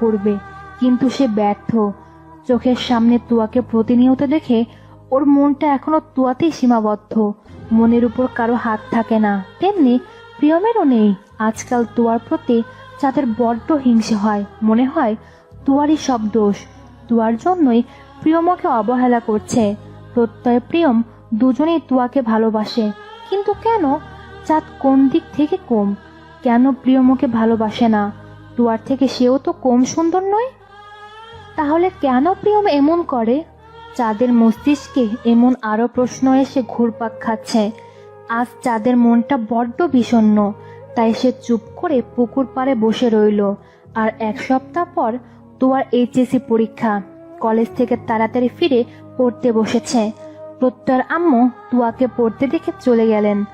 করবে, কিন্তু সে ব্যর্থ। চোখের সামনে তুয়াকে প্রতিনিয়ত দেখে ওর মনটা এখনও তুয়াতেই সীমাবদ্ধ। মনের উপর কারও হাত থাকে না। তেমনি প্রিয়মেরও নেই। আজকাল তুয়ার প্রতি যাদের বড্ড হিংসে হয়। মনে হয় তুয়ারই সব দোষ। তুয়ার জন্যই প্রিয়মকে অবহেলা করছে। প্রত্যয় প্রিয়ম দুজনেই তুয়াকে ভালোবাসে। কিন্তু কেন চাঁদ কোন দিক থেকে কম? কেন প্রিয়মকে ভালোবাসে না? তুয়ার থেকে সেও তো কম সুন্দর নয়? তাহলে কেন প্রিয়ম এমন করে? চাঁদের মস্তিষ্কে এমন আরও প্রশ্ন এসে ঘুরপাক খাচ্ছে। আজ চাঁদের মনটা বড্ড বিষণ্ণ, তাই সে চুপ করে পুকুর পাড়ে বসে রইল। আর এক সপ্তাহ পর তুয়ার এইচএসি পরীক্ষা। কলেজ থেকে তাড়াতাড়ি ফিরে পড়তে বসেছে। প্রত্যয়ের আম্মু তুয়াকে পড়তে দেখে চলে গেলেন।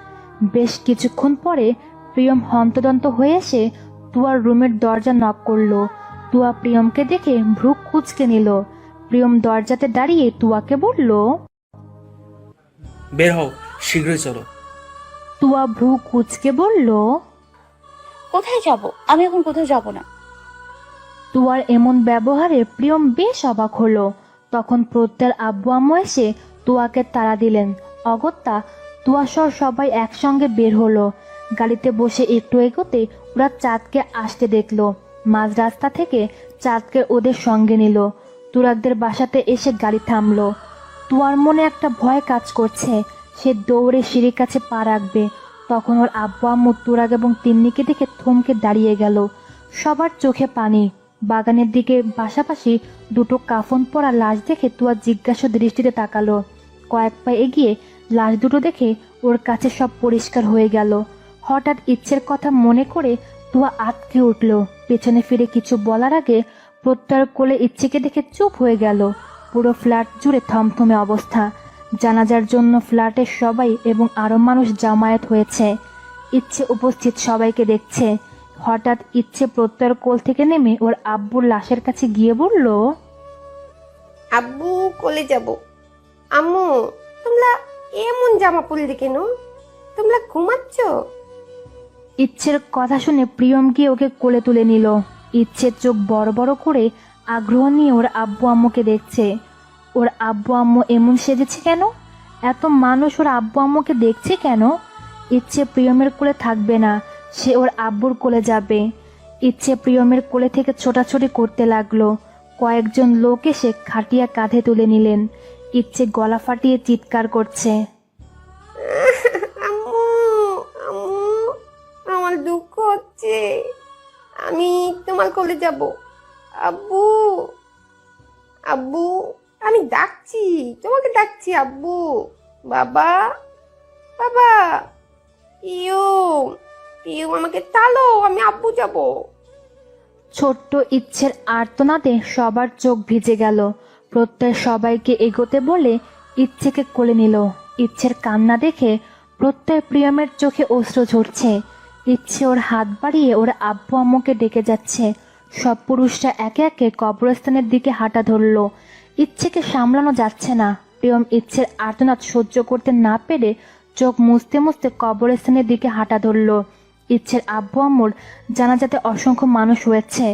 বেশ কিছুক্ষণ পরে প্রিয়ম হন্তদন্ত হয়ে এসে তুয়ার রুমের দরজা নক করল। তুয়া প্রিয়মকে দেখে ভ্রু কুচকে নিল। প্রিয়ম দরজাতে দাঁড়িয়ে তুয়াকে বলল বের হও শীঘ্রই চলো। তুয়া ভ্রু কুচকে বলল কোথায় যাব? আমি এখন কোথাও যাব না। তুয়ার এমন ব্যবহারে প্রিয়ম বেশ অবাক হলো। তখন প্রত্যয়ের আব্বু আম্মু এসে তুয়াকে তাড়া দিলেন। অগত্যা তুয়াসর সবাই একসঙ্গে বের হলো। গাড়িতে বসে একটু এগোতে ওরা চাঁদকে আসতে দেখল। মাঝ রাস্তা থেকে চাঁদকে ওদের সঙ্গে নিল। তুরাকদের বাসাতে এসে গাড়ি থামলো। তুয়ার মনে একটা ভয় কাজ করছে। সে দৌড়ে সিঁড়ির কাছে পা রাখবে। তখন ওর আব্বু আম্মু, তুরাগ এবং তিন্নিকে দেখে থমকে দাঁড়িয়ে গেল। সবার চোখে পানি। বাগানের দিকে পাশাপাশি দুটো কাফন পরা লাশ দেখে তুয়া জিজ্ঞাসা দৃষ্টিতে তাকালো। কয়েক পা এগিয়ে লাশ দুটো দেখে ওর কাছে সব পরিষ্কার হয়ে গেল। হঠাৎ ইচ্ছের কথা মনে করে তুয়া আটকে উঠল। পেছনে ফিরে কিছু বলার আগে প্রত্যয়ের কোলে ইচ্ছেকে দেখে চুপ হয়ে গেল। পুরো ফ্ল্যাট জুড়ে থমথমে অবস্থা। জানাজার জন্য ফ্ল্যাটের সবাই এবং আরও মানুষ জামায়াত হয়েছে। ইচ্ছে উপস্থিত সবাইকে দেখছে। হঠাৎ ইচ্ছে প্রত্যয়ের কোল থেকে নেমে ওর আব্বুর লাশের কাছে গিয়ে বলল, আব্বু কোলে যাব। আম্মু তোমরা এমন জামা পরলে কেন তোমরা ঘুমাচ্ছ। ইচ্ছের কথা শুনে প্রিয়ম গিয়ে ওকে কোলে তুলে নিল। ইচ্ছের চোখ বড় বড় করে আগ্রহ নিয়ে ওর আব্বু আম্মুকে দেখছে। ওর আব্বু আম্মু এমন সেজেছে কেন? এত মানুষ ওর আব্বু আম্মুকে দেখছে কেন? ইচ্ছে প্রিয়মের কোলে থাকবে না, সে ওর আব্বুর কোলে যাবে। ইচ্ছে প্রিয়মের কোলে থেকে ছোটাছুটি করতে লাগল। কয়েকজন লোক এসে খাটিয়া কাঁধে তুলে নিলেন। ইচ্ছে গলা ফাটিয়ে চিৎকার করছে। আম্মু আম্মু আমার দুঃখ হচ্ছে। আমি তোমার কোলে যাব। আব্বু আব্বু আমি ডাকছি তোমাকে ডাকছি আব্বু। বাবা বাবা ইউ ইউ আমাকে তালো আমি আব্বু যাব। ছোট্ট ইচ্ছের আর্তনাদে সবার চোখ ভিজে গেল। প্রত্যয় সবাইকে এগোতে বলে ইচ্ছেকে কোলে নিল। ইচ্ছের কান্না দেখে প্রত্যয় প্রিয়মের চোখে অস্ত্র ঝরছে। ইচ্ছে ওর হাত বাড়িয়ে ওর আব্বু আম্মুকে ডেকে যাচ্ছে। সব পুরুষরা একে একে কবরস্থানের দিকে হাঁটা ধরলো। ইচ্ছেকে সামলানো যাচ্ছে না। প্রিয়ম ইচ্ছের আর্তনাদ সহ্য করতে না পেরে চোখ মুছতে মুছতে কবরস্থানের দিকে হাঁটা ধরলো। ইচ্ছের আব্বু আম্মুর জানাজাতে অসংখ্য মানুষ হয়েছে।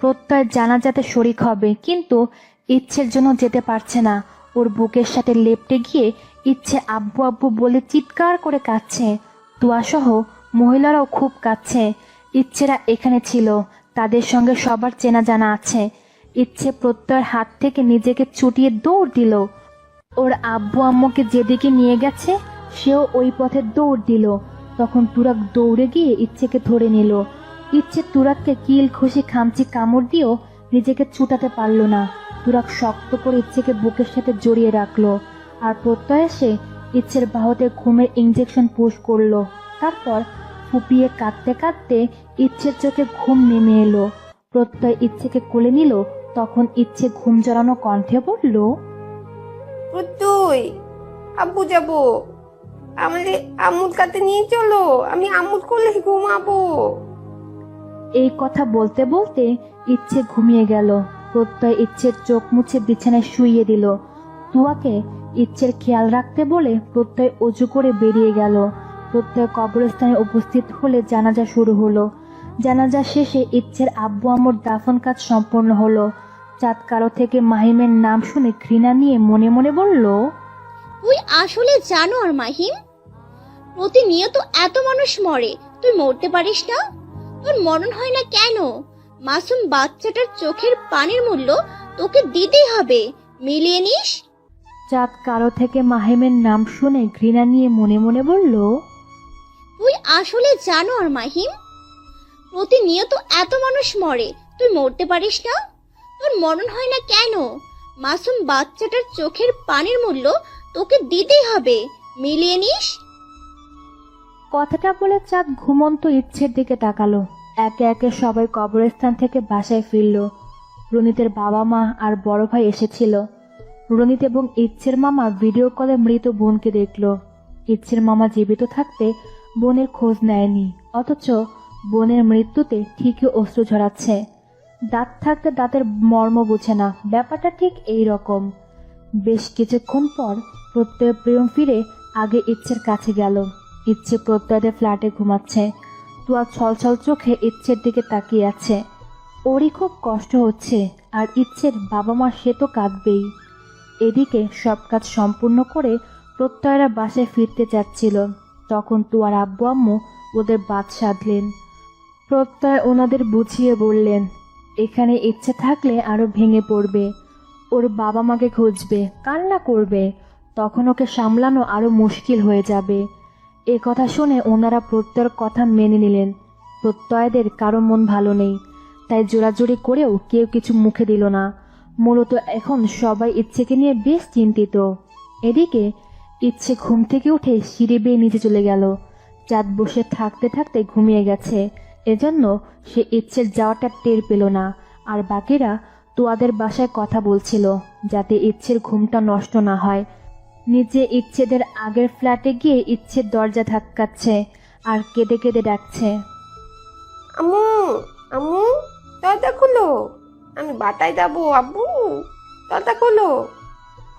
প্রত্যয় জানাজাতে শরিক হবে। কিন্তু ইচ্ছের জন্য যেতে পারছে না। ওর বুকের সাথে লেপটে গিয়ে ইচ্ছে আব্বু আব্বু বলে চিৎকার করে কাঁদছে। তুয়াসহ মহিলারাও খুব কাঁদছে। ইচ্ছেরা এখানে ছিল। তাদের সঙ্গে সবার চেনা জানা আছে। ইচ্ছে প্রত্যয়ের হাত থেকে নিজেকে ছুটিয়ে দৌড় দিল। ওর আব্বু আম্মুকে যেদিকে নিয়ে গেছে, সেও ওই পথে দৌড় দিল। তখন তুরাক দৌড়ে গিয়ে ইচ্ছেকে ধরে নিল। ইচ্ছে তুরাককে কিল খুশি খামচি কামড় দিয়েও নিজেকে ছুটাতে পারল না। তুরাক শক্ত করে ইচ্ছেকে বুকের সাথে জড়িয়ে রাখল। আর প্রত্যয় এসে ইচ্ছের বাহুতে ঘুমের ইঞ্জেকশন পুশ করল। তারপর ফুপিয়ে কাঁদতে কাঁদতে ইচ্ছের চোখে ঘুম নেমে এলো। প্রত্যয় ইচ্ছেকে কোলে নিল তখন ইচ্ছে ঘুম জড়ানো কণ্ঠে বলল তুই আব্বু যাব। আমাদের আম্মুর কাছে নিয়ে চলো আমি আম্মুর কোলে ঘুমাবো। এই কথা বলতে বলতে ইচ্ছে ঘুমিয়ে গেল। প্রত্যয় ইচ্ছের চোখ মুছে বিছানায় শুইয়ে দিল। তুয়াকে ইচ্ছের খেয়াল রাখতে বলে প্রত্যয় অজু করে বেরিয়ে গেল। প্রত্যেক কবরস্থানে উপস্থিত হলে জানাজা শুরু হলো। জানাজা শেষে ইচ্ছের আব্বু আমর দাফন কাজ সম্পন্ন হলো। চাঁদ কারও থেকে মাহিমের নাম শুনে ঘৃণা নিয়ে মনে মনে বলল, তুই আসলে জানো আর মাহিম? প্রতিনিয়ত এত মানুষ মরে, তুই মরতে পারিস না? তোর মরণ হয় না কেন? মাসুম বাচ্চাটার চোখের পানির মূল্য তোকে দিতেই হবে। মিলিয়ে নিস। চাঁদ কারও থেকে মাহিমের নাম শুনে ঘৃণা নিয়ে মনে মনে বলল তুই আসলে জানো আর মাহিম প্রতিনিয়ত এত মানুষ মরে তুই মরতে পারিস না? তোর মরণ হয় না কেন? মাসুম বাচ্চাটার চোখের পানির মূল্য তোকে দিতেই হবে। মিলিয়ে নিস। কথাটা বলে চাঁদ ঘুমন্ত ইচ্ছের দিকে তাকালো। একে একে সবাই কবরস্থান থেকে বাসায় ফিরল। রনিতের বাবা মা আর বড় ভাই এসেছিল। রনিত এবং ইচ্ছের মামা ভিডিও কলে মৃত বোনকে দেখল। ইচ্ছের মামা জীবিত থাকতে বোনের খোঁজ নেয়নি, অথচ বোনের মৃত্যুতে ঠিকই অশ্রু ঝরাচ্ছে। দাঁত থাকতে দাঁতের মর্ম বুঝে না, ব্যাপারটা ঠিক এই রকম। বেশ কিছুক্ষণ পর প্রত্যয় প্রিয়ম ফিরে আগে ইচ্ছের কাছে গেল। ইচ্ছে প্রত্যয়ের ফ্ল্যাটে ঘুমাচ্ছে। তুয়া ছলছল চোখে ইচ্ছের দিকে তাকিয়ে আছে। ওরই খুব কষ্ট হচ্ছে, আর ইচ্ছের বাবা মা সে তো কাঁদবেই। এদিকে সব কাজ সম্পূর্ণ করে প্রত্যয়রা বাসায় ফিরতে চাচ্ছিল তখন তুয়ার আব্বু আম্মু ওদের বাদ সাধলেন। প্রত্যয় ওনাদের বুঝিয়ে বললেন, এখানে ইচ্ছে থাকলে আরও ভেঙে পড়বে। ওর বাবা মাকে খুঁজবে, কান্না করবে। তখন ওকে সামলানো আরও মুশকিল হয়ে যাবে। এ কথা শুনে ওনারা প্রত্যয়ের কথা মেনে নিলেন। প্রত্যয়দের কারও মন ভালো নেই, তাই জোরাজোরি করেও কেউ কিছু মুখে দিল না। মূলত এখন সবাই ইচ্ছেকে নিয়ে বেশ চিন্তিত। এদিকে ইচ্ছে ঘুম থেকে উঠে সিঁড়ি বেয়ে নিচে চলে গেল। চাঁদ বসে থাকতে থাকতে ঘুমিয়ে গেছে। এজন্য সে ইচ্ছের যাওয়াটা টের পেল না। আর বাকিরা তোয়াদের বাসায় কথা বলছিল, যাতে ইচ্ছের ঘুমটা নষ্ট না হয়। নিজে ইচ্ছেদের আগের ফ্ল্যাটে গিয়ে ইচ্ছের দরজা ধাক্কাচ্ছে আর কেঁদে কেঁদে ডাকছে। আম্মু আম্মু দরজা খোলো। আমি বাটায় যাব আব্বু দরজা খোলো।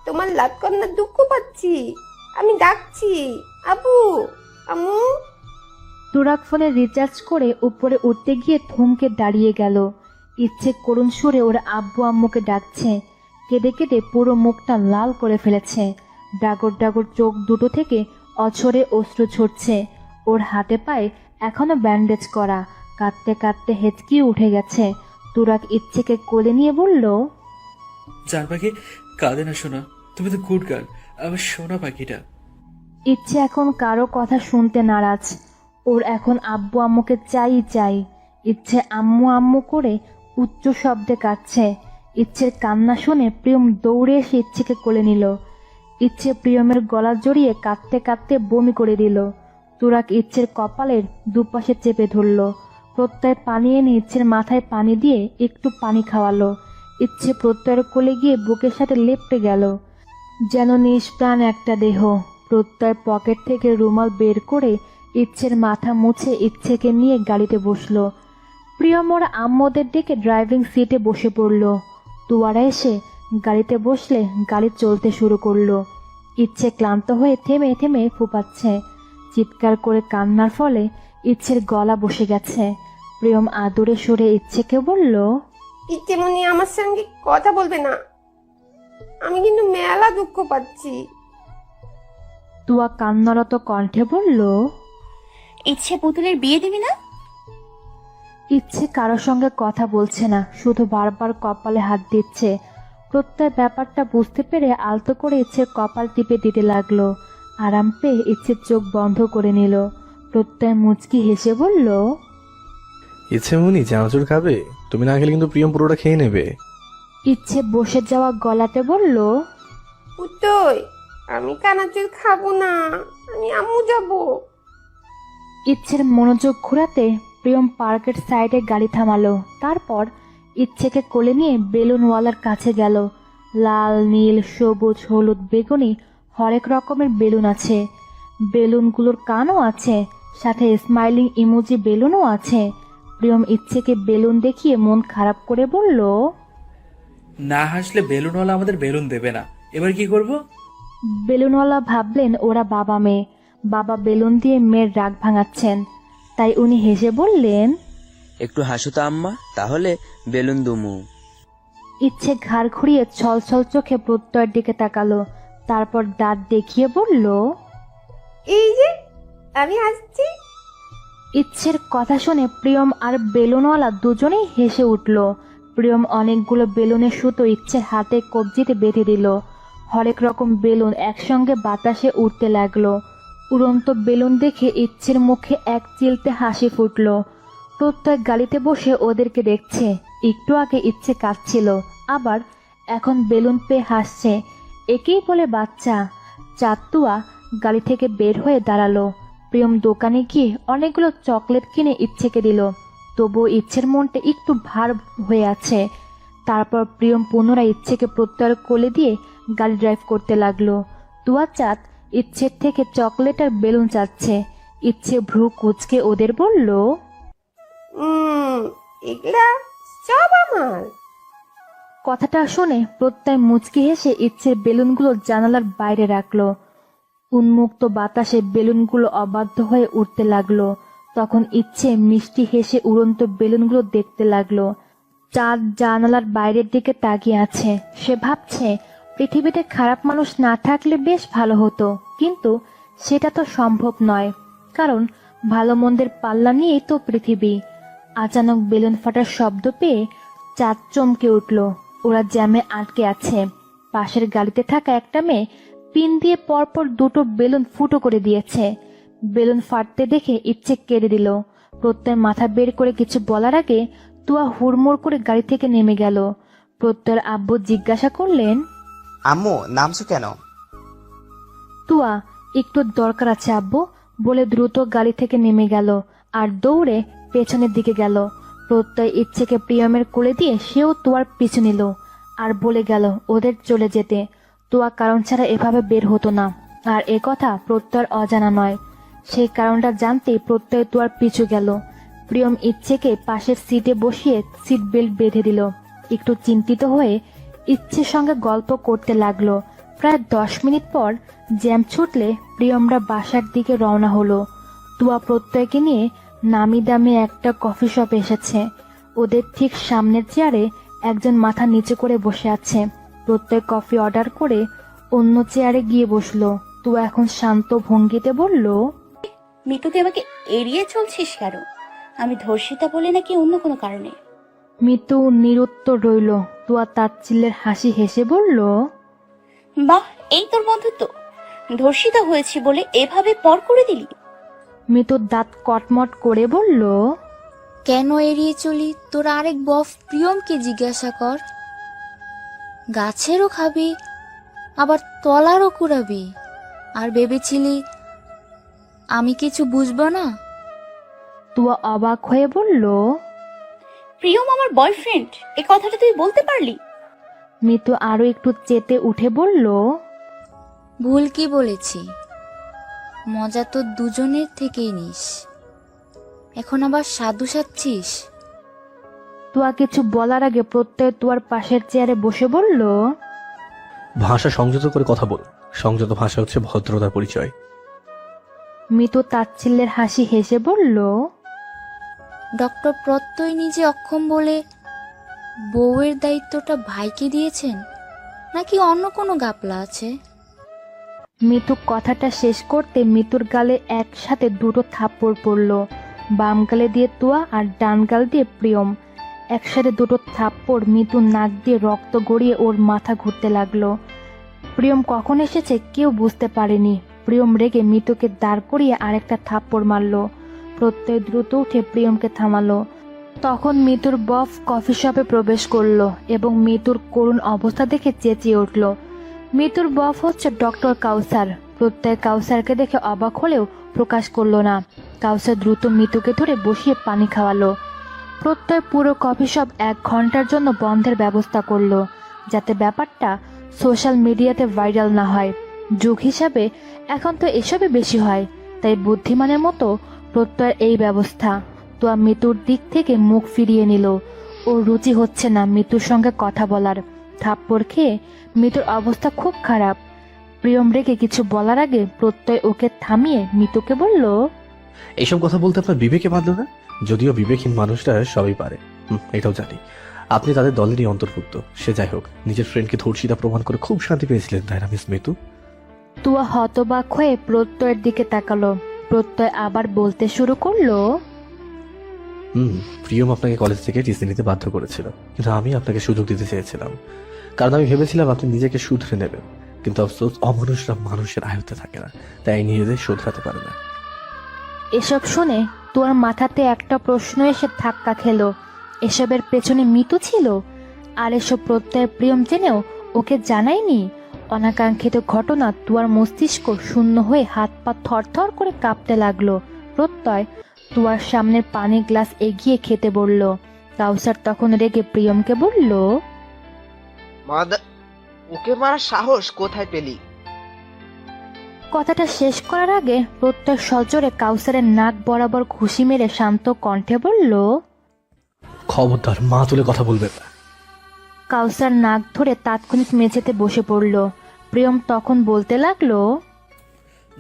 তোমার লাভ কন্যার দুঃখ পাচ্ছি। আমি ডাকছি আবু আম্মু। তুরাক ফোনে রিচার্জ করে উপরে উঠতে গিয়ে থমকে দাঁড়িয়ে গেল। ইচ্ছে করুণ সুরে ওর আব্বু আম্মুকে ডাকছে। কেঁদে কেঁদে পুরো মুখটা লাল করে ফেলেছে। ডাগর ডাগর চোখ দুটো থেকে অছরে অশ্রু ছড়ছে ওর হাতে পায়ে এখনও ব্যান্ডেজ করা। কাঁদতে কাঁদতে হেঁচকি উঠে গেছে। তুরাক ইচ্ছেকে কোলে নিয়ে বলল চার পাখি কাঁদে না শোনা তুমি তো গুড গার্ল। আমার সোনা পাখিটা। ইচ্ছে এখন কারও কথা শুনতে নারাজ। ওর এখন আব্বু আম্মুকে চাই চাই। ইচ্ছে আম্মু আম্মু করে উচ্চ শব্দে কাঁদছে। ইচ্ছের কান্না শুনে প্রিয়ম দৌড়ে এসে ইচ্ছেকে কোলে নিল। ইচ্ছে প্রিয়মের গলা জড়িয়ে কাঁদতে কাঁদতে বমি করে দিল। তুরাক ইচ্ছের কপালের দুপাশে চেপে ধরল। প্রত্যয় পানি এনে ইচ্ছের মাথায় পানি দিয়ে একটু পানি খাওয়ালো। ইচ্ছে প্রত্যয়ের কোলে গিয়ে বুকের সাথে লেপটে গেল। যেন নিষ্প্রাণ একটা দেহ। প্রত্যয় পকেট থেকে রুমাল বের করে ইচ্ছের মাথা মুছে ইচ্ছেকে নিয়ে গাড়িতে বসল। প্রিয়মর আম্মদের ডেকে ড্রাইভিং সিটে বসে পড়ল। তুয়ারা এসে গাড়িতে বসলে গাড়ি চলতে শুরু করল। ইচ্ছে ক্লান্ত হয়ে থেমে থেমে ফুপাচ্ছে। চিৎকার করে কান্নার ফলে ইচ্ছের গলা বসে গেছে। প্রিয়ম আদরে সরে ইচ্ছেকে বলল ইচ্ছে মনি আমার সঙ্গে কথা বলবে না। আমি কিন্তু মেলা দুঃখ পাচ্ছি। তুয়া কান্নারত কণ্ঠে বলল ইচ্ছে পুতুলের বিয়ে দিবি না? ইচ্ছে কারোর সঙ্গে কথা বলছে না শুধু বারবার কপালে হাত দিচ্ছে। প্রত্যয় ব্যাপারটা বুঝতে পেরে আলতো করে ইচ্ছে কপাল টিপে দিতে লাগল। আরাম পেয়ে ইচ্ছে চোখ বন্ধ করে নিল। প্রত্যয় মুচকি হেসে বলল ইচ্ছে মনি চানাচুর খাবে? তুমি না খেলে কিন্তু প্রিয়ম পুরোটা খেয়ে নেবে। ইচ্ছে বসে যাওয়া গলাতে বলল উত্তই আমি কানাচুর খাব না আমি আম্মু যাব। ইচ্ছের মনোযোগ ঘোরাতে প্রিয়ম পার্কের সাইডে গাড়ি থামালো। তারপর ইচ্ছেকে কোলে নিয়ে বেলুনওয়ালার কাছে গেল। লাল নীল সবুজ হলুদ বেগুনি হরেক রকমের বেলুন আছে। বেলুনগুলোর কানও আছে সাথে স্মাইলিং ইমোজি বেলুনও আছে। প্রিয়ম ইচ্ছেকে বেলুন দেখিয়ে মন খারাপ করে বলল না হাসলে বেলুনওয়ালা আমাদের বেলুন দেবে না। এবার কি করব? বেলুনওয়ালা ভাবলেন ওরা বাবা মেয়ে। বাবা বেলুন দিয়ে মেয়ের রাগ ভাঙাচ্ছেন। তাই উনি হেসে বললেন একটু হাসো তো আম্মা। তাহলে বেলুন দুমু। ইচ্ছে ঘাড় ঘুরিয়ে ছল ছল চোখে প্রত্যয়ের দিকে তাকালো। তারপর দাঁত দেখিয়ে বলল এই যে আমি আসছি ইচ্ছের কথা শুনে প্রিয়ম আর বেলুনওয়ালা দুজনেই হেসে উঠল। প্রিয়ম অনেকগুলো বেলুনের সুতো ইচ্ছের হাতে কবজিতে বেঁধে দিল। হরেক রকম বেলুন একসঙ্গে বাতাসে উঠতে লাগল। উড়ন্ত বেলুন দেখে ইচ্ছের মুখে এক চিলতে হাসি ফুটলো। প্রত্যেক গাড়িতে বসে ওদেরকে দেখছে। একটু আগে ইচ্ছে কাঁদছিল আবার এখন বেলুন পেয়ে হাসছে। একেই বলে বাচ্চা। চাতুয়া গাড়ি থেকে বের হয়ে দাঁড়াল। প্রিয়ম দোকানে গিয়ে অনেকগুলো চকলেট কিনে ইচ্ছেকে দিল। তবুও ইচ্ছের মনটা একটু ভার হয়ে আছে। তারপর প্রিয়ম পুনরায় ইচ্ছেকে প্রত্যয় কোলে দিয়ে গাড়ি ড্রাইভ করতে লাগল। তুয়া চাঁদ ইচ্ছের থেকে চকলেট আর বেলুন চাচ্ছে। ইচ্ছে ভ্রু কুচকে ওদের বলল এগুলা সব আমার। কথাটা শুনে প্রত্যয় মুচকি হেসে ইচ্ছের বেলুনগুলো জানালার বাইরে রাখল। উন্মুক্ত বাতাসে বেলুনগুলো অবাধ্য হয়ে উঠতে লাগল। তখন ইচ্ছে মিষ্টি হেসে উড়ন্ত বেলুনগুলো দেখতে লাগল। চাঁদ জানালার বাইরের দিকে তাকিয়ে আছে। সে ভাবছে, পৃথিবীতে খারাপ মানুষ না থাকলে বেশ ভালো হতো। কিন্তু সেটা তো সম্ভব নয়। কারণ ভালো মন্দের পাল্লা নিয়েই তো পৃথিবী। আচানক বেলুন ফাটার শব্দ পেয়ে চাঁদ চমকে উঠল। ওরা জ্যামে আটকে আছে। পাশের গাড়িতে থাকা একটা মেয়ে পিন দিয়ে পরপর দুটো বেলুন ফুটো করে দিয়েছে। বেলুন ফাটতে দেখে ইচ্ছে কেড়ে দিল প্রত্যয়ের মাথা বের করে কিছু বলার আগে তুয়া হুড়মুড় করে গাড়ি থেকে নেমে গেল। প্রত্যয়ের আব্বু জিজ্ঞাসা করলেন আম্মু নামছো কেন? তুয়া একটু দরকার আছে আব্বু বলে দ্রুত গাড়ি থেকে নেমে গেল। আর দৌড়ে পেছনের দিকে গেল। প্রত্যয় ইচ্ছেকে প্রিয়মের কোলে দিয়ে সেও তোয়ার পিছু নিল আর বলে গেল, ওদের চলে যেতে। তোয়া কারণ ছাড়া এভাবে বের হতো না। আর এ কথা প্রত্যয়ের অজানা নয়। সেই কারণটা জানতেই প্রত্যয় তুয়ার পিছু গেল। প্রিয়ম ইচ্ছেকে পাশের সিটে বসিয়ে সিট বেল্ট বেঁধে দিল। একটু চিন্তিত হয়ে ইচ্ছের সঙ্গে গল্প করতে লাগল। প্রায় দশ মিনিট পর জ্যাম ছুটলে প্রিয়মরা বাসার দিকে রওনা হলো। তুয়া প্রত্যয়কে নিয়ে নামি দামি একটা কফি শপ এসেছে। ওদের ঠিক সামনের চেয়ারে একজন মাথা নিচু করে বসে আছে। প্রত্যেক কফি অর্ডার করে অন্য চেয়ারে গিয়ে বসল। তুয়া এখন শান্ত ভঙ্গিতে বলল মিতু তুই আমাকে এড়িয়ে চলছিস কেন? আমি ধর্ষিতা বলে নাকি অন্য কোনো কারণে? মিতু নিরুত্তর রইল। তুয়া তাচ্ছিল্যের হাসি হেসে বলল বাহ এই তোর বন্ধুত্ব। ধর্ষিতা হয়েছি বলে এভাবে পর করে দিলি? মিতুর দাঁত কটমট করে বলল কেন এড়িয়ে চলি? তোর আরেক বফ প্রিয়মকে জিজ্ঞাসা কর। গাছেরও খাবি আবার তলারও কুড়াবি। আর ভেবেছিলি আমি কিছু বুঝব না? তুয়া অবাক হয়ে বলল প্রিয়ম আমার বয়ফ্রেন্ড এ কথাটা তুই বলতে পারলি? মিতু আরও একটু চেতে উঠে বলল ভুল কি বলেছি? মজা তো দুজনের থেকেই নিস। এখন আবার সাধু সাচ্ছিস তুয়া কিছু বলার আগে প্রত্যয় তুয়ার পাশের চেয়ারে বসে বলল ভাষা সংযত করে কথা বল। সংযত ভাষা হচ্ছে ভদ্রতার পরিচয়। মিতু তাচ্ছিল্যের হাসি হেসে বলল ডক্টর প্রত্যয় নিজে অক্ষম বলে বউয়ের দায়িত্বটা ভাইকে দিয়েছেন? নাকি অন্য কোনো গাপলা আছে? মিতু কথাটা শেষ করতে মিতুর গালে একসাথে দুটো থাপ্পড় পড়ল। বাম গালে দিয়ে তুয়া আর ডান গাল দিয়ে প্রিয়ম। একসাথে দুটো থাপ্পড় মিতু নাক দিয়ে রক্ত গড়িয়ে ওর মাথা ঘুরতে লাগল। প্রিয়ম কখন এসেছে কেউ বুঝতে পারেনি। প্রিয়ম রেগে মিতুকে দাঁড় করিয়ে আরেকটা থাপ্পড় মারলো। প্রত্যয় দ্রুত উঠে প্রিয়মকে থামালো। তখন মিতুর বফ কফি শপে প্রবেশ করল এবং মিতুর করুণ অবস্থা দেখে চেঁচিয়ে উঠল। মিতুর বফ হচ্ছে ডক্টর কাউসার। প্রত্যয় কাউসারকে দেখে অবাক হলেও প্রকাশ করল না। কাউসার দ্রুত মিতুকে ধরে বসিয়ে পানি খাওয়ালো। প্রত্যয় পুরো কফি শপ এক ঘণ্টার জন্য বন্ধের ব্যবস্থা করল, যাতে ব্যাপারটা সোশ্যাল মিডিয়াতে ভাইরাল না হয়। যুগ হিসাবে এখন তো এসবই বেশি হয়, তাই বুদ্ধিমানের মতো প্রত্যয়ের এই ব্যবস্থা। তো মিতুর দিক থেকে মুখ ফিরিয়ে নিল। ওর রুচি হচ্ছে না মিতুর সঙ্গে কথা বলার। থাপ্পড় খেয়ে মিতুর অবস্থা খুব খারাপ। প্রিয়ম রেগে কিছু বলার আগে প্রত্যয় ওকে থামিয়ে মিতুকে বলল এইসব কথা বলতে আপনার বিবেকে বাঁধলো না? যদিও বিবেকহীন মানুষরা সবই পারে। হুম, এটাও জানি। আপনি তাদের দলেরই অন্তর্ভুক্ত। সে যাই হোক নিজের ফ্রেন্ডকে ধর্ষিতা প্রমাণ করে খুব শান্তি পেয়েছিলেন তাই না মিস মিতু? তুয়া হতবাক হয়ে প্রত্যয়ের দিকে তাকালো। প্রত্যয় আবার বলতে শুরু করল হুম প্রিয়ম আপনাকে কলেজ থেকে টিসি নিতে বাধ্য করেছিল। কিন্তু আমি আপনাকে সুযোগ দিতে চেয়েছিলাম। কারণ আমি ভেবেছিলাম আপনি নিজেকে শুধরে নেবেন। কিন্তু অফসোস অমানুষরা মানুষের আয়ত্তে থাকে না। তাই নিজেদের শোধরাতে পারে না। এসব শুনে তোর মাথাতে একটা প্রশ্ন এসে ধাক্কা খেলো। এসবের পেছনে মিতু ছিল? আর এসব প্রত্যয় প্রিয়ম জেনেও ওকে জানায়নি? অনাকাঙ্ক্ষিত ঘটনা তুয়ার মস্তিষ্ক শূন্য হয়ে হাত পা থরথর করে কাঁপতে লাগল। প্রত্যয় তুয়ার সামনের পানির গ্লাস এগিয়ে খেতে বলল, কাউসার তখন রেগে প্রিয়মকে বলল মাদা ওকে মারার সাহস কোথায় পেলি? কথাটা শেষ করার আগে প্রত্যয় সজোরে কাউসারের নাক বরাবর ঘুষি মেরে শান্ত কণ্ঠে বলল খবরদার মা তুলে কথা বলবে। কাউসার নাক ধরে তাৎক্ষণিক মেঝেতে বসে পড়ল। প্রিয়ম তখন বলতে লাগল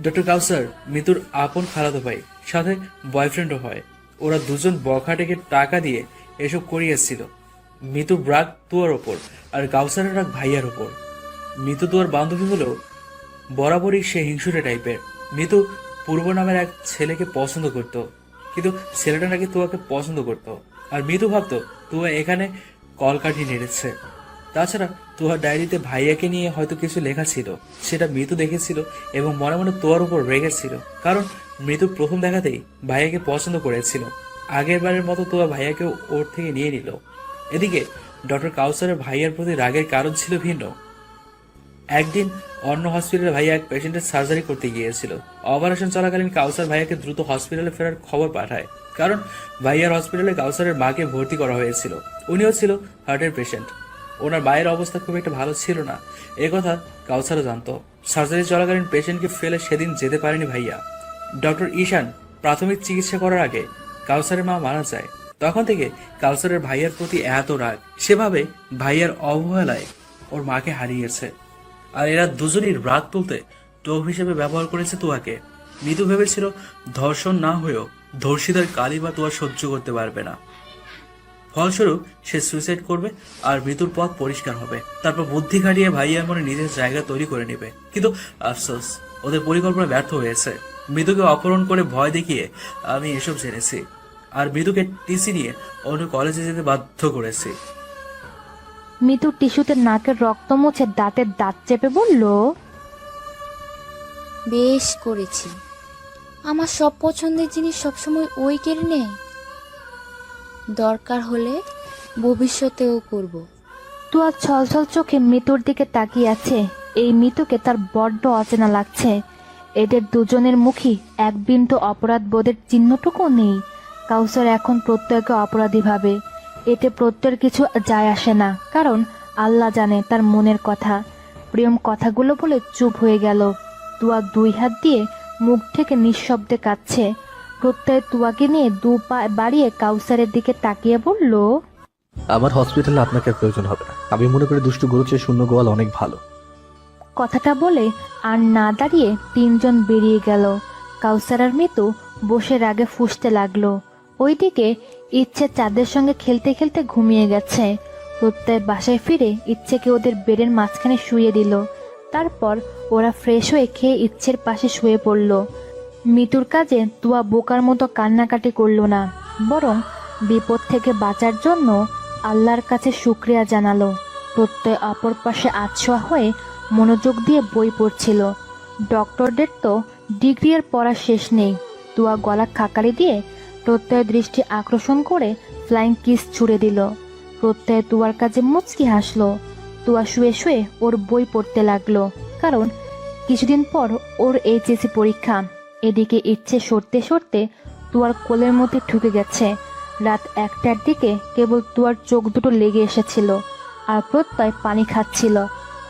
ডক্টর কাউসার মিতুর আপন খালাতো ভাই সাথে বয়ফ্রেন্ডও হয়। ওরা দুজন বখাটেকে টাকা দিয়ে এসব করিয়েছিল মিতু রাগ তুয়ার ওপর আর কাউসারের রাগ ভাইয়ার ওপর। মিতু তুয়ার বান্ধবী হলেও বরাবরই সে হিংসুটে টাইপের। মৃত পূর্ব নামের এক ছেলেকে পছন্দ করত, কিন্তু ছেলেটা নাকি তুয়াকে পছন্দ করত। আর মিতু ভাবতো, তুয়া এখানে কলকাঠি নেড়েছে। তাছাড়া তোহার ডায়েরিতে ভাইয়াকে নিয়ে হয়তো কিছু লেখা ছিল, সেটা মৃত্যু দেখেছিল এবং মনে মনে তোয়ার উপর রেগেছিল। কারণ মৃত্যু প্রথম দেখাতেই ভাইয়াকে পছন্দ করেছিল। আগের বারের মতো তোয়া ভাইয়াকে ওর থেকে নিয়ে নিল। এদিকে, ডক্টর কাউসারের ভাইয়ার প্রতি রাগের কারণ ছিল ভিন্ন। একদিন অন্য হসপিটালে ভাইয়া এক পেশেন্টের সার্জারি করতে গিয়েছিল। অপারেশন চলাকালীন কাউসার ভাইয়াকে দ্রুত হসপিটালে ফেরার খবর পাঠায়। কারণ ভাইয়ার হসপিটালে কাউসারের মাকে ভর্তি করা হয়েছিল। উনিও ছিল হার্টের পেশেন্ট। ওনার মায়ের অবস্থা খুব একটা ভালো ছিল না। এ কথা কাউসারও জানতো। সার্জারি চলাকালীন পেশেন্টকে ফেলে সেদিন যেতে পারেনি ভাইয়া। ডক্টর ঈশান প্রাথমিক চিকিৎসা করার আগে কাউসারের মা মারা যায়। তখন থেকে কালসারের ভাইয়ার প্রতি এত রাগ, সেভাবে ভাইয়ার অবহেলায় ওর মাকে হারিয়েছে। আর এরা দুজনই রাগ তুলতে টোপ হিসেবে ব্যবহার করেছে তোয়াকে। মৃদু ভেবেছিল, ধর্ষণ না হয়েও ধর্ষিতার কালি বা তোয়া সহ্য করতে পারবে না। ফলস্বরূপ সে সুইসাইড করবে আর মৃত্যুর পথ পরিষ্কার হবে। তারপর বুদ্ধি খাটিয়ে ভাইয়ার মনে নিজের জায়গা তৈরি করে নেবে। কিন্তু আফসোস, ওদের পরিকল্পনা ব্যর্থ হয়েছে। মৃদুকে অপহরণ করে ভয় দেখিয়ে আমি এসব জেনেছি। আর মৃদুকে টিসি নিয়ে অন্য কলেজে যেতে বাধ্য করেছি। মিতু টিস্যুতে নাকের রক্ত মুছে দাঁতের দাঁত চেপে বলল বেশ করেছি। আমার সব পছন্দের জিনিস সবসময় ওই কেড়ে নেয়। দরকার হলে ভবিষ্যতেও করব। তুয়া ছলছল চোখে মিতুর দিকে তাকিয়ে আছে। এই মিতুকে তার বড্ড অচেনা লাগছে। এদের দুজনের মুখী এক বিন্দু অপরাধ বোধের চিহ্নটুকু নেই। কাউসার এখন প্রত্যয়কে অপরাধী ভাবে। এতে প্রত্যয়ের কিছু যায় আসে না। কারণ আল্লাহ জানে তার মনের কথা। প্রিয়ম কথাগুলো বলে চুপ হয়ে গেল। তুয়া দুই হাত দিয়ে মুখ থেকে নিঃশব্দে কাঁদছে। প্রত্যয় তুয়াকে নিয়ে দু পা বাড়িয়ে কাউসারের দিকে তাকিয়ে বলল আমার হসপিটালে আপনাকে আর প্রয়োজন হবে না। আমি মনে করি দুষ্টু গরু চেয়ে শূন্য গোয়াল অনেক ভালো। কথাটা বলে আর না দাঁড়িয়ে তিনজন বেরিয়ে গেল। কাউসার আর মিতু বসে রাগে ফুসতে লাগল। ওইদিকে ইচ্ছে চাঁদের সঙ্গে খেলতে খেলতে ঘুমিয়ে গেছে। প্রত্যয় বাসায় ফিরে ইচ্ছেকে ওদের বেডের মাঝখানে শুয়ে দিল। তারপর ওরা ফ্রেশ হয়ে খেয়ে ইচ্ছের পাশে শুয়ে পড়ল। মিতুর কাজে তুয়া বোকার মতো কান্নাকাটি করল না, বরং বিপদ থেকে বাঁচার জন্য আল্লাহর কাছে শুক্রিয়া জানালো। প্রত্যয় অপর পাশে আছোয়া হয়ে মনোযোগ দিয়ে বই পড়ছিল। ডক্টরদের তো ডিগ্রি এর পড়া শেষ নেই। তুয়া গলা খাকারি দিয়ে প্রত্যয় দৃষ্টি আকর্ষণ করে ফ্লাইং কিস ছুড়ে দিল। প্রত্যয় তুয়ার কাছে মুচকি হাসলো। তুয়া শুয়ে শুয়ে ওর বই পড়তে লাগল, কারণ কিছুদিন পর ওর এইচএসি পরীক্ষা। এদিকে ইচ্ছে সরতে সরতে তুয়ার কোলের মধ্যে ঢুকে গেছে। রাত একটার দিকে কেবল তুয়ার চোখ দুটো লেগে এসেছিল আর প্রত্যয় পানি খাচ্ছিল।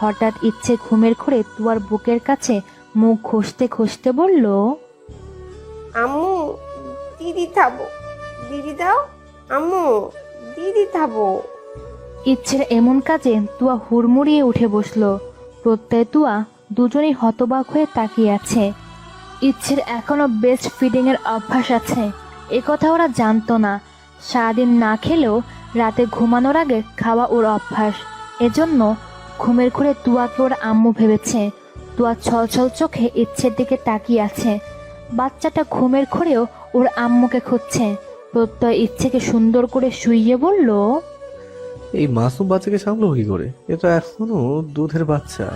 হঠাৎ ইচ্ছে ঘুমের ঘরে তুয়ার বুকের কাছে মুখ ঘষতে ঘষতে বলল, আম্মু দিদি থাবো। দিদি দাও। আম্মু, দিদি থাবো। ইচ্ছের এমন কাজে তুয়া হুড়মুড়িয়ে উঠে বসল। প্রত্যয় তুয়া দুজনেই হতবাক হয়ে তাকিয়ে আছে। ইচ্ছের এখনও বেস্ট ফিডিং এর অভ্যাস আছে। এ কথা ওরা জানতো না। সারাদিন না খেলেও রাতে ঘুমানোর আগে খাওয়া ওর অভ্যাস। এজন্য ঘুমের ঘুরে তুয়াকে ওর আম্মু ভেবেছে। তুয়া ছল ছল চোখে ইচ্ছের দিকে তাকিয়ে আছে। বাচ্চাটা ঘুমের ঘুরেও ওর আম্মুকে খুঁজছে। প্রত্যয় ইচ্ছেকে সুন্দর করে শুইয়ে বলল এই মাসুম বাচ্চাকে সামলো কি করে? এ তো এখনও দুধের বাচ্চা।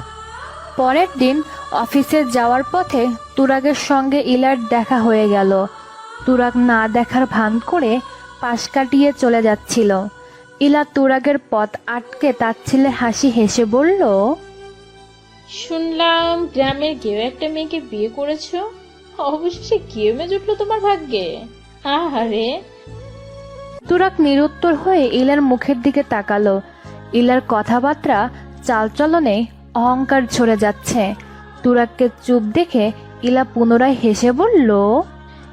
পরের দিন অফিসে যাওয়ার পথে তুরাগের সঙ্গে ইলার দেখা হয়ে গেল। তুরাগ না দেখার ভান করে পাশ কাটিয়ে চলে যাচ্ছিল। ইলা তুরাগের পথ আটকে তার ছেলে হাসি হেসে বলল শুনলাম গ্রামের কেউ একটা মেয়েকে বিয়ে করেছ? অবশেষে গেমে জুটলো তোমার ভাগ্যে? আহারে। তুরাক নিরুত্তর হয়ে ইলার মুখের দিকে তাকালো। ইলার কথাবার্তা চালচলনে অহংকার ঝরে যাচ্ছে। তুরাককে চুপ দেখে ইলা পুনরায় হেসে বলল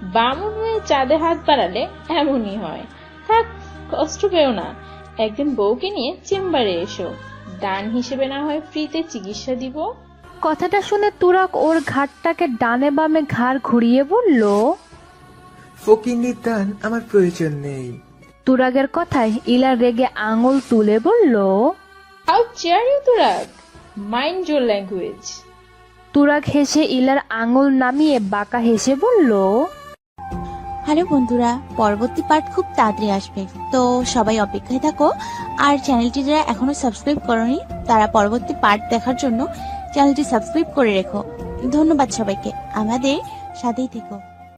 বামুন হয়ে চাঁদে হাত বাড়ালে এমনই হয়। থাক কষ্ট পেও না। একদিন বউকে নিয়ে চেম্বারে এসো। দান হিসেবে না হয় ফ্রিতে চিকিৎসা দিব। কথাটা শুনে তুরাক ওর ঘাটটাকে ডানে বামে ঘাড় ঘুরিয়ে বলল ফকিন্নির দান আমার প্রয়োজন নেই। তুরাগের কথায় ইলা রেগে আঙুল তুলে বলল how dare you Turag? Mind your language Turag হেসে ইলার আঙুল নামিয়ে বাঁকা হেসে বলল হ্যালো বন্ধুরা পরবর্তী পার্ট খুব তাড়াতাড়ি আসবে। তো সবাই অপেক্ষায় থাকো আর চ্যানেলটি যারা এখনও সাবস্ক্রাইব করনি তারা পরবর্তী পার্ট দেখার জন্য চ্যানেলটি সাবস্ক্রাইব করে রেখো। ধন্যবাদ সবাইকে। আমাদের সাথেই থেকো।